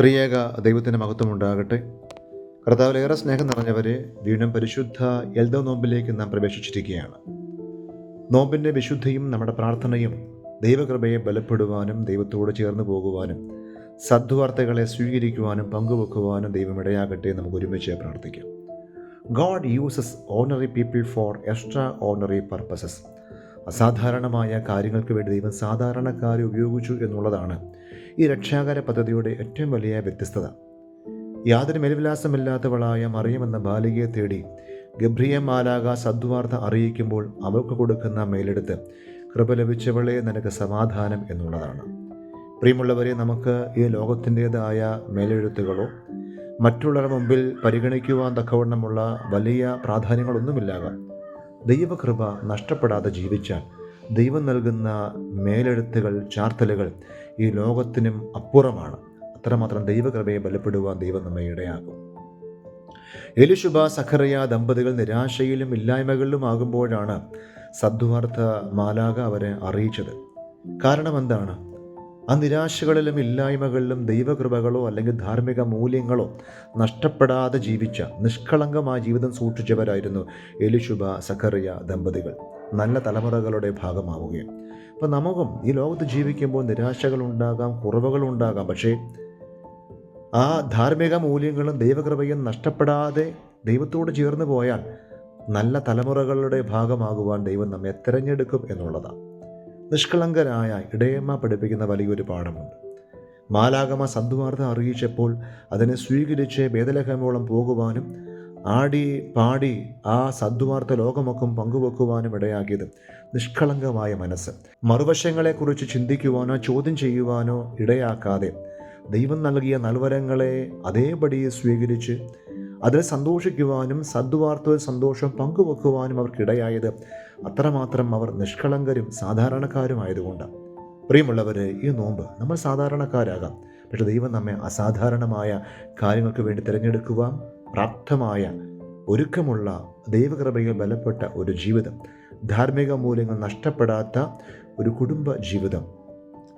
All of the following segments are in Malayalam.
ത്രിയേക ദൈവത്തിന്റെ മഹത്വം ഉണ്ടാകട്ടെ കർത്താവിലേറെ സ്നേഹം നിറഞ്ഞവരെ വീണ്ടും പരിശുദ്ധ എൽദോ നോമ്പിലേക്ക് നാം പ്രവേശിച്ചിരിക്കുകയാണ്. നോമ്പിന്റെ വിശുദ്ധിയും നമ്മുടെ പ്രാർത്ഥനയും ദൈവകൃപയെ ബലപ്പെടുവാനും ദൈവത്തോട് ചേർന്ന് പോകുവാനും സദ്വാർത്തകളെ സ്വീകരിക്കുവാനും പങ്കുവെക്കുവാനും ദൈവം ഇടയാകട്ടെ നമുക്ക് ഒരുമിച്ച് പ്രാർത്ഥിക്കാം. God uses ordinary people for extraordinary purposes. അസാധാരണമായ കാര്യങ്ങൾക്ക് വേണ്ടി ദൈവം സാധാരണക്കാരെ ഉപയോഗിച്ചു എന്നുള്ളതാണ് ഈ രക്ഷാകര പദ്ധതിയുടെ ഏറ്റവും വലിയ വ്യത്യസ്തത. യാതൊരു മേൽവിലാസമില്ലാത്തവളായ മറിയമെന്ന ബാലികയെ തേടി ഗബ്രിയ മാലാക സദ്വാർത്ത അറിയിക്കുമ്പോൾ അവൾക്ക് കൊടുക്കുന്ന മേലെടുത്ത് കൃപ ലഭിച്ചവളെ നിനക്ക് സമാധാനം എന്നുള്ളതാണ്. പ്രിയമുള്ളവരെ നമുക്ക് ഈ ലോകത്തിന്റേതായ മേലെഴുത്തുകളോ മറ്റുള്ളവരുടെ മുമ്പിൽ പരിഗണിക്കുവാൻ തക്കവണ്ണമുള്ള വലിയ പ്രാധാന്യങ്ങളൊന്നുമില്ലാകാം ദൈവകൃപ നഷ്ടപ്പെടാതെ ജീവിച്ചാൽ ദൈവം നൽകുന്ന മേലെഴുത്തുകൾ ചാർത്തലുകൾ ഈ ലോകത്തിനും അപ്പുറമാണ്. അത്രമാത്രം ദൈവകൃപയെ ബലപ്പെടുവാൻ ദൈവം നമ്മെ ഇടയാകും എലിശുബ സഖറിയ ദമ്പതികൾ നിരാശയിലും ഇല്ലായ്മകളിലും ആകുമ്പോഴാണ് സദ്വാർത്ഥ മാലാക അവരെ അറിയിച്ചത്. കാരണം എന്താണ് ആ നിരാശകളിലും ഇല്ലായ്മകളിലും ദൈവകൃപകളോ അല്ലെങ്കിൽ ധാർമ്മിക മൂല്യങ്ങളോ നഷ്ടപ്പെടാതെ ജീവിച്ച നിഷ്കളങ്കമായ ജീവിതം സൂക്ഷിച്ചവരായിരുന്നു എലിശുബ സഖറിയ ദമ്പതികൾ. നല്ല തലമുറകളുടെ ഭാഗമാവുകയും. അപ്പോൾ നമുക്കും ഈ ലോകത്ത് ജീവിക്കുമ്പോൾ നിരാശകളുണ്ടാകാം കുറവുകളുണ്ടാകാം പക്ഷേ ആ ധാർമ്മിക മൂല്യങ്ങളും ദൈവകൃപയും നഷ്ടപ്പെടാതെ ദൈവത്തോട് ചേർന്ന് പോയാൽ നല്ല തലമുറകളുടെ ഭാഗമാകുവാൻ ദൈവം നമ്മെ തിരഞ്ഞെടുക്കും എന്നുള്ളതാണ്. നിഷ്കളങ്കരായ ഇടയമ്മ പഠിപ്പിക്കുന്ന വലിയൊരു പാഠമുണ്ട്. മാലാഗമ സദ്വാർത്ത അറിയിച്ചപ്പോൾ അതിനെ സ്വീകരിച്ച് വേദലഹമോളം പോകുവാനും ആടി പാടി ആ സദ്വാർത്ത ലോകമൊക്കെ പങ്കുവെക്കുവാനും ഇടയാക്കിയത് നിഷ്കളങ്കമായ മനസ്സ്. മറുവശങ്ങളെക്കുറിച്ച് ചിന്തിക്കുവാനോ ചോദ്യം ചെയ്യുവാനോ ഇടയാക്കാതെ ദൈവം നൽകിയ നൽവരങ്ങളെ അതേപടി സ്വീകരിച്ച് അതിൽ സന്തോഷിക്കുവാനും സദ്വാർത്ത സന്തോഷം പങ്കുവെക്കുവാനും അവർക്കിടയായത് അത്രമാത്രം അവർ നിഷ്കളങ്കരും സാധാരണക്കാരുമായതുകൊണ്ട്. പ്രിയമുള്ളവരെ ഈ നോമ്പ് നമ്മൾ സാധാരണക്കാരാകാം. പക്ഷെ ദൈവം നമ്മെ അസാധാരണമായ കാര്യങ്ങൾക്ക് വേണ്ടി തിരഞ്ഞെടുക്കുക പ്രാപ്തമായ ഒരുക്കമുള്ള ദൈവകൃപയിൽ ബലപ്പെട്ട ഒരു ജീവിതം ധാർമ്മിക മൂല്യങ്ങൾ നഷ്ടപ്പെടാത്ത ഒരു കുടുംബ ജീവിതം.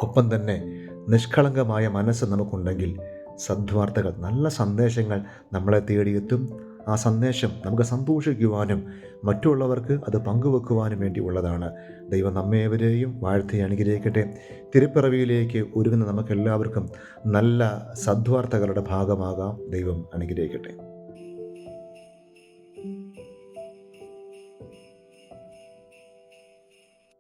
ഒപ്പം തന്നെ നിഷ്കളങ്കമായ മനസ്സ് നമുക്കുണ്ടെങ്കിൽ സദ്വാർത്തകൾ നല്ല സന്ദേശങ്ങൾ നമ്മളെ തേടിയെത്തും. ആ സന്ദേശം നമുക്ക് സന്തോഷിക്കുവാനും മറ്റുള്ളവർക്ക് അത് പങ്കുവെക്കുവാനും വേണ്ടി ഉള്ളതാണ് ദൈവം നമ്മേവരെയും വാഴ്ത്തി അനുഗ്രഹിക്കട്ടെ. തിരുപ്പിറവിയിലേക്ക് ഒരുങ്ങുന്ന നമുക്കെല്ലാവർക്കും നല്ല സദ്വാർത്തകളുടെ ഭാഗമാകാം ദൈവം അനുഗ്രഹിക്കട്ടെ.